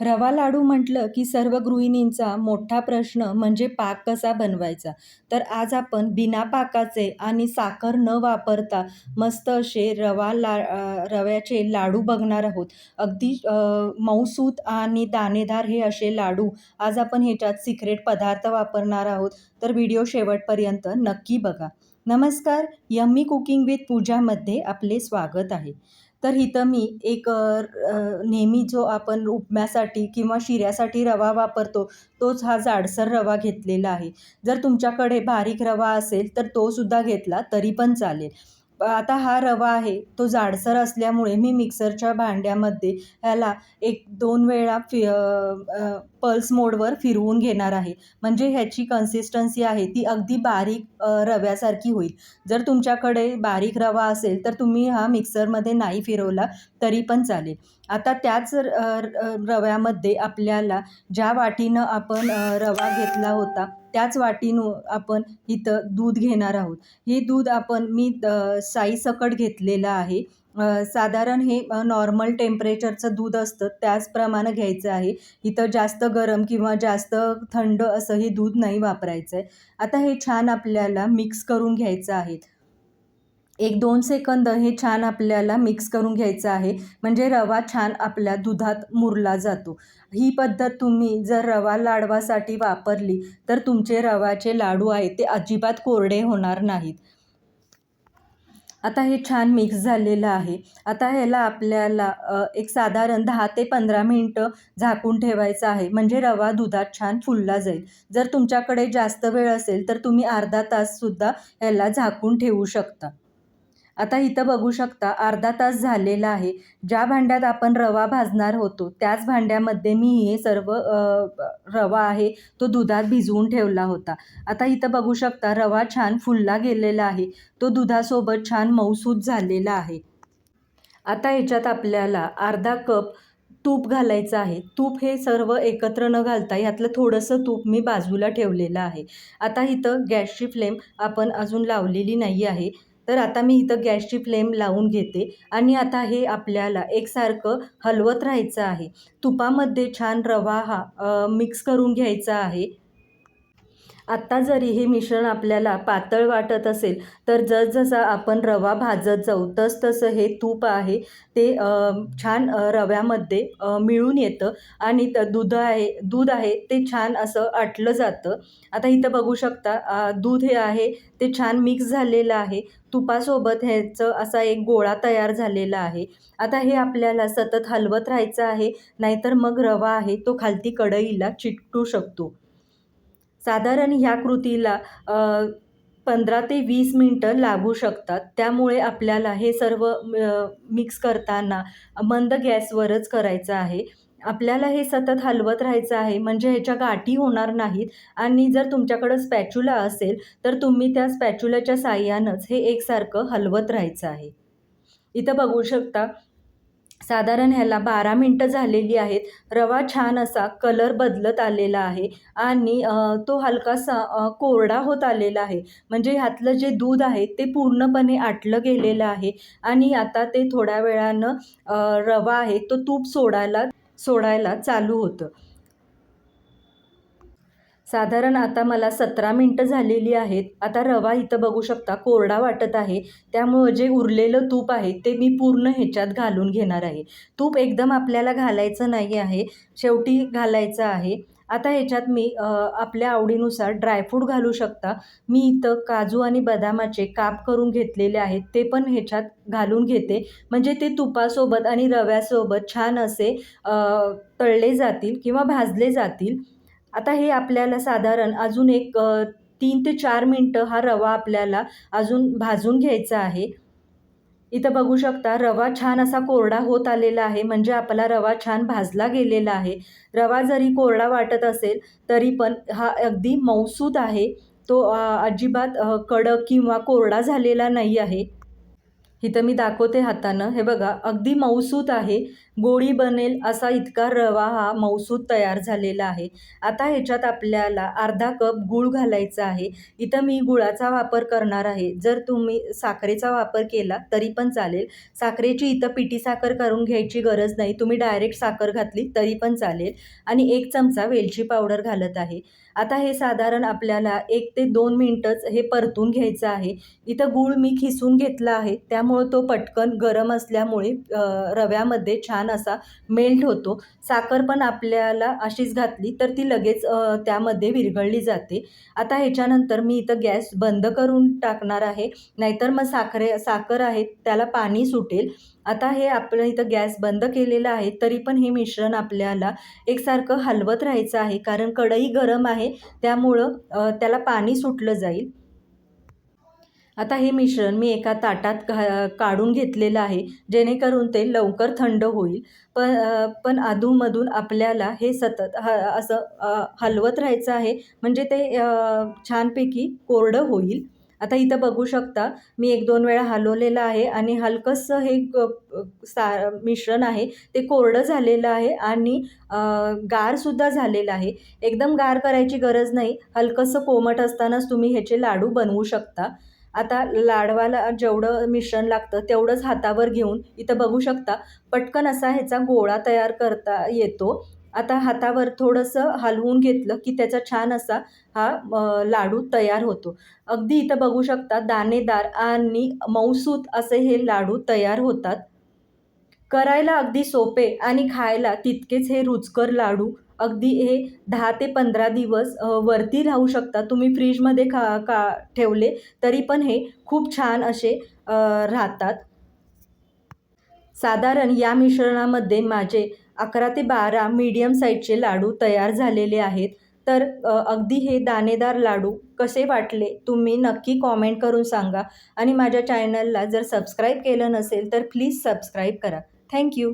रवा लाडू म्हटलं की सर्व गृहिणींचा मोठा प्रश्न म्हणजे पाक कसा बनवायचा? तर आज आपण बिना पाकाचे आणि साखर न वापरता मस्त असे रवा ला रव्याचे लाडू बघणार आहोत. अगदी मऊसूत आणि दाणेदार हे असे लाडू आज आपण ह्याच्यात सिक्रेट पदार्थ वापरणार आहोत. तर व्हिडिओ शेवटपर्यंत नक्की बघा. नमस्कार यम्मी कुकिंग विथ पूजामध्ये आपले स्वागत आहे. तर इथं मी एक नेहमी जो आपण उपम्यासाठी किंवा शिऱ्यासाठी रवा वापरतो तोच हा जाडसर रवा घेतलेला आहे. जर तुमच्याकडे बारीक रवा असेल तर तो सुद्धा घेतला तरी पण चालेल. आता हा रवा आहे तो जाडसर असल्यामुळे मी मिक्सरच्या भांड्यामध्ये ह्याला एक दोन वेळा फि पल्स मोडवर फिरवून घेणार आहे. म्हणजे ह्याची कन्सिस्टन्सी आहे ती अगदी बारीक रव्यासारखी होईल. जर तुमच्याकडे बारीक रवा असेल तर तुम्ही हा मिक्सरमध्ये नाही फिरवला तरी पण चालेल. आता त्याच र- रव्यामध्ये आपल्याला ज्या वाटीनं आपण रवा घेतला होता त्याच वाटीनं आपण इथं दूध घेणार आहोत. हे दूध आपण मी साईसकट घेतलेलं आहे. साधारण हे नॉर्मल टेम्परेचरचं दूध असतं त्याचप्रमाणे घ्यायचं आहे. इथं जास्त गरम किंवा जास्त थंड असं हे दूध नाही वापरायचं आहे आता हे छान आपल्याला मिक्स करून घ्यायचं आहे. एक दोन सेकंद हे छान आपल्याला मिक्स करून घ्यायचं आहे. म्हणजे रवा छान आपल्या दुधात मुरला जातो. ही पद्धत तुम्ही जर रवा लाडवासाठी वापरली तर तुमचे रवाचे लाडू आहेत ते अजिबात कोरडे होणार नाहीत. आता हे छान मिक्स झालेलं आहे. आता ह्याला आपल्याला एक साधारण दहा ते पंधरा मिनटं झाकून ठेवायचं आहे. म्हणजे रवा दुधात छान फुलला जाईल. जर तुमच्याकडे जास्त वेळ असेल तर तुम्ही अर्धा ताससुद्धा ह्याला झाकून ठेवू शकता. आता इथं बघू शकता अर्धा तास झालेला आहे. ज्या भांड्यात आपण रवा भाजणार होतो त्याच भांड्यामध्ये मी हे सर्व रवा आहे तो दुधात भिजवून ठेवला होता. आता इथं बघू शकता रवा छान फुलला गेलेला आहे. तो दुधासोबत छान मऊसूत झालेला आहे. आता ह्याच्यात आपल्याला अर्धा कप तूप घालायचं आहे. तूप हे सर्व एकत्र न घालता यातलं थोडंसं तूप मी बाजूला ठेवलेलं आहे. आता इथं गॅसची फ्लेम आपण अजून लावलेली नाही आहे. तर आता मी इथं गॅसची फ्लेम लावून घेते आणि आता हे आपल्याला एकसारखं हलवत राहायचं आहे. तुपामध्ये छान रवा हा मिक्स करून घ्यायचा आहे. आत्ता जरी हे मिश्रण आपल्याला पातळ वाटत असेल तर जसजसा आपण रवा भाजत जाऊ तसतसं हे तूप आहे ते छान रव्यामध्ये मिळून येतं आणि त दूध आहे दूध आहे ते छान असं आटलं जातं. आता इथं बघू शकता दूध हे आहे ते छान मिक्स झालेलं आहे. तुपासोबत ह्याचं असा एक गोळा तयार झालेला आहे. आता हे आपल्याला सतत हलवत राहायचं आहे नाहीतर मग रवा आहे तो खालती कढईला चिकटू शकतो. साधारण ह्या कृतीला पंधरा ते वीस मिनटं लागू शकतात. त्यामुळे आपल्याला हे सर्व मिक्स करताना मंद गॅसवरच करायचं आहे. आपल्याला हे सतत हलवत राहायचं आहे म्हणजे ह्याच्या गाठी होणार नाहीत. आणि जर तुमच्याकडं स्पॅच्युला असेल तर तुम्ही त्या स्पॅच्युलाच्या साह्यानंच हे एकसारखं हलवत राहायचं आहे. इथं बघू शकता साधारण ह्याला बारा मिनटं झालेली आहेत. रवा छान असा कलर बदलत आलेला आहे आणि तो हलकासा कोरडा होत आलेला आहे. म्हणजे ह्यातलं जे दूध आहे ते पूर्णपणे आटलं गेलेलं आहे आणि आता ते थोड्या वेळानं रवा आहे तो तूप सोडायला सोडायला चालू होतं. साधारण आता मला सतरा मिनटं झालेली आहेत. आता रवा इथं बघू शकता कोरडा वाटत आहे. त्यामुळं जे उरलेलं तूप आहे ते मी पूर्ण ह्याच्यात घालून घेणार आहे. तूप एकदम आपल्याला घालायचं नाही आहे. शेवटी घालायचं आहे. आता ह्याच्यात मी आपल्या आवडीनुसार ड्रायफ्रूट घालू शकता. मी इथं काजू आणि बदामाचे काप करून घेतलेले आहेत. ते पण ह्याच्यात घालून घेते. म्हणजे ते तुपासोबत आणि रव्यासोबत छान असे तळले जातील किंवा भाजले जातील. आता हे आपल्याला साधारण अजून एक तीन ते चार मिनटं हा रवा आपल्याला अजून भाजून घ्यायचा आहे. इथं बघू शकता रवा छान असा कोरडा होत आलेला आहे म्हणजे आपला रवा छान भाजला गेलेला आहे. रवा जरी कोरडा वाटत असेल तरी पण हा अगदी मौसूद आहे. तो अजिबात कडक किंवा कोरडा झालेला नाही आहे. इथं मी दाखवते हातानं. हे बघा अगदी मऊसूत आहे. गोळी बनेल असा इतका रवा हा मऊसूत तयार झालेला आहे. आता ह्याच्यात आपल्याला अर्धा कप गूळ घालायचा आहे. इथं मी गुळाचा वापर करणार आहे. जर तुम्ही साखरेचा वापर केला तरी पण चालेल. साखरेची इथं पिठी साखर करून घ्यायची गरज नाही. तुम्ही डायरेक्ट साखर घातली तरी पण चालेल. आणि एक चमचा वेलची पावडर घालत आहे. आता हे साधारण आपल्याला एक ते दोन मिनटंच हे परतून घ्यायचं आहे. इथं गूळ मी खिसून घेतला आहे. त्यामुळे तो पटकन गरम असल्यामुळे रव्यामध्ये छान असा मेल्ट होतो. साखर पण आपल्याला अशीच घातली तर ती लगेच त्यामध्ये विरघळली जाते. आता ह्याच्यानंतर मी इथं गॅस बंद करून टाकणार आहे. नाहीतर मग साखरे साखर आहे त्याला पाणी सुटेल. आता हे आपलं इथं गॅस बंद केलेलं आहे तरी पण हे मिश्रण आपल्याला एकसारखं हलवत राहायचं आहे. कारण कढई गरम आहे त्यामुळं त्याला पाणी सुटलं जाईल. आता हे मिश्रण मी एका ताटात घा काढून घेतलेलं आहे जेणेकरून ते लवकर थंड होईल. प पण अधूनमधून आपल्याला हे सतत ह असं हलवत राहायचं आहे म्हणजे ते छानपैकी कोरडं होईल. आता इथं बघू शकता मी एक दोन वेळा हलवलेलं आहे आणि हलकंसं हे सा मिश्रण आहे ते कोरडं झालेलं आहे आणि गारसुद्धा झालेलं आहे. एकदम गार करायची गरज नाही हलकंसं कोमट असतानाच तुम्ही ह्याचे लाडू बनवू शकता. आता लाडवाला जेवढं मिश्रण लागतं तेवढंच हातावर घेऊन इथं बघू शकता पटकन असा ह्याचा गोळा तयार करता येतो. आता हातावर थोडंसं हलवून घेतलं की त्याचा छान असा हा लाडू तयार होतो. अगदी इथं बघू शकता दाणेदार आणि मऊसूत असे हे लाडू तयार होतात. करायला अगदी सोपे आणि खायला तितकेच हे रुचकर लाडू अगदी हे दहा ते पंधरा दिवस वरती राहू शकतात तुम्ही फ्रीजमध्ये खा का ठेवले तरी पण हे खूप छान असे राहतात. साधारण या मिश्रणामध्ये माझे अकरा ते बारा मीडियम साईजचे लाडू तयार झालेले आहेत. तर अगदी हे दाणेदार लाडू कसे वाटले तुम्ही नक्की कॉमेंट करून सांगा. आणि माझ्या चॅनलला जर सबस्क्राईब केलं नसेल तर प्लीज सबस्क्राईब करा. थँक्यू